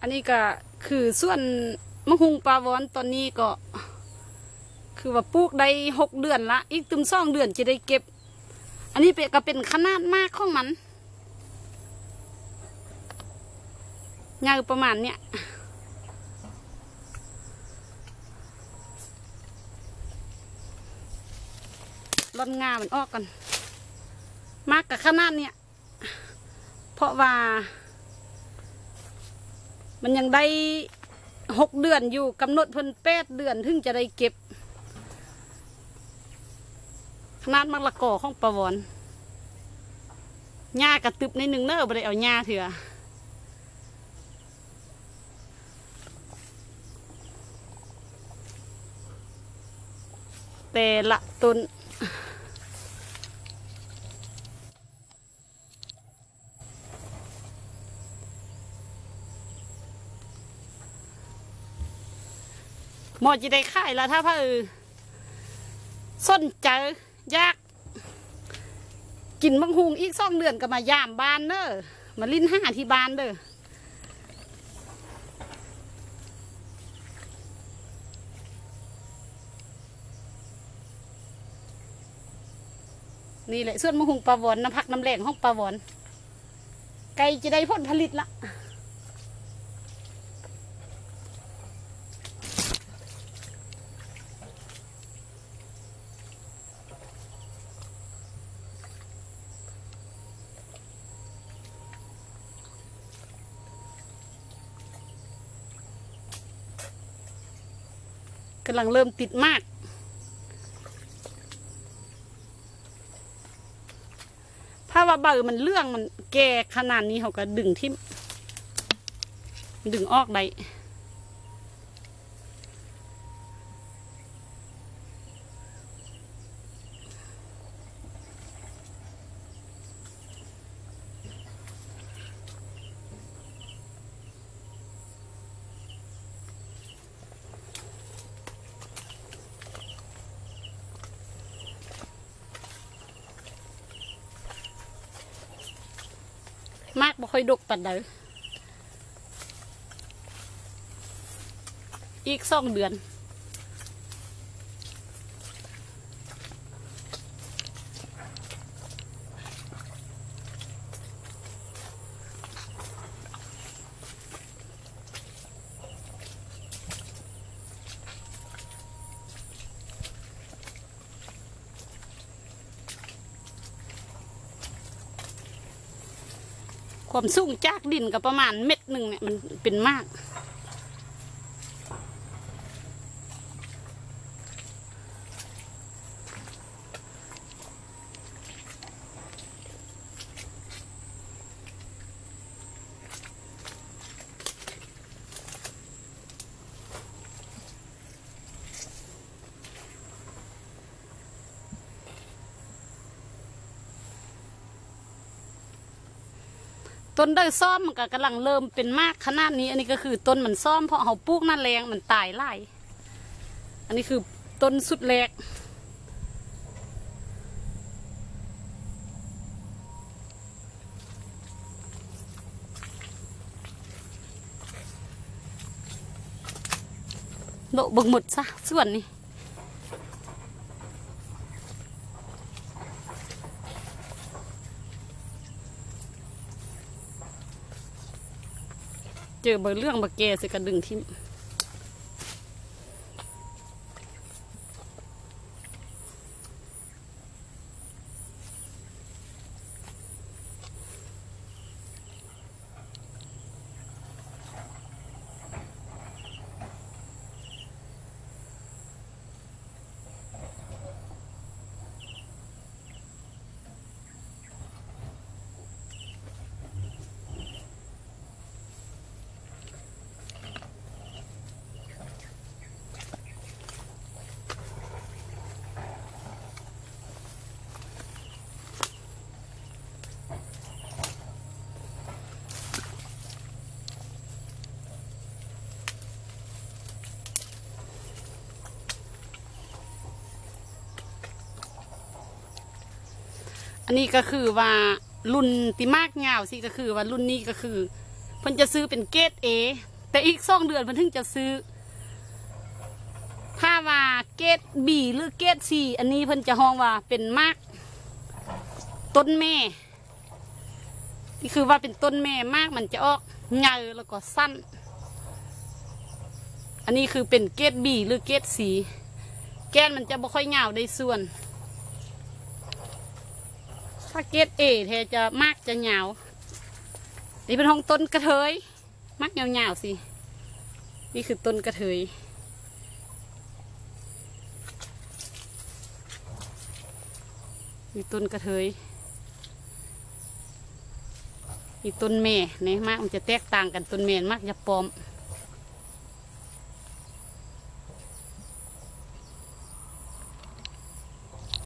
อันนี้ก็คือส่วนมะฮุงปลาวอนตอนนี้ก็ คือว่าปลูกได้หกเดือนละ อีกตึมสองเดือนจะได้เก็บ อันนี้เป็นก็เป็นขนาดมากของมันยาวประมาณเนี้ยร่อนงามันออกกัน มากกับขนาดเนี้ยเพราะว่า มันยังได้หกเดือนอยู่กำหนดเพิ่นแปดเดือนถึงจะได้เก็บ ขนาดมะละกอของประวอนหญ้ากระตึบในหนึ่งเนอะบ่ได้เอาหญ้าเถื่อแต่ละต้น หมอจะได้ขายแล้วถ้าพ่อเออสนใจอยาก กินมังหุงอีกสองเดือนก็มายามบ้านเนอะมาลิ้นห้าที่บ้านเด้อนี่แหละส่วนมังหุงปลาวอนน้ำพักน้ำแรงห้องปลาวอนไก่จะได้ผลผลิตละำลังเริ่มติดมาก ถ้าว่าเบอร์มันเรื่องมันแก่ขนาดนี้เขาก็ดึงที่ ดึงออกได้ มากบ่ค่อยดกปันใดอีกสองเดือน ความสูงจากดินก็ประมาณเม็ดหนึ่งเนี่ยมันเป็นมาก ต้นได้ซ่อมมันก็กำลังเริ่มเป็นมากขนาดนี้ อันนี้ก็คือต้นมันซ่อมเพราะเขาปลูกหน้าแรงมันตายไล่อันนี้คือต้นสุดแรกโลบึงหมดซะส่วนนี้ เจอเบอร์เรื่องบะแกสิกระดึงทิม อันนี้ก็คือว่ารุ่นติมากเงาสิก็คือว่ารุ่นนี้ก็คือเพิ่นจะซื้อเป็นเกรดเอแต่อีกสองเดือนเพิ่นถึงจะซื้อ ถ้าว่าเกรดบีหรือเกรดซีอันนี้เพิ่นจะห้องว่าเป็นมากต้นแม่นี่คือว่าเป็นต้นแม่มากมันจะออกเงาแล้วก็สั้น อันนี้คือเป็นเกรดบีหรือเกรดสี แก้นมันจะบ่ค่อยเงาได้ส่วน ถ้าเกรดเอแทจะมากจะเหงานี่เป็นห้องต้นกระเทยมากเหงาๆสิ นี่คือต้นกระเทยมีต้นกระเทยมีต้นแม่เนี่ยมากมันจะแตกต่างกันต้นแม่มากจะปลอม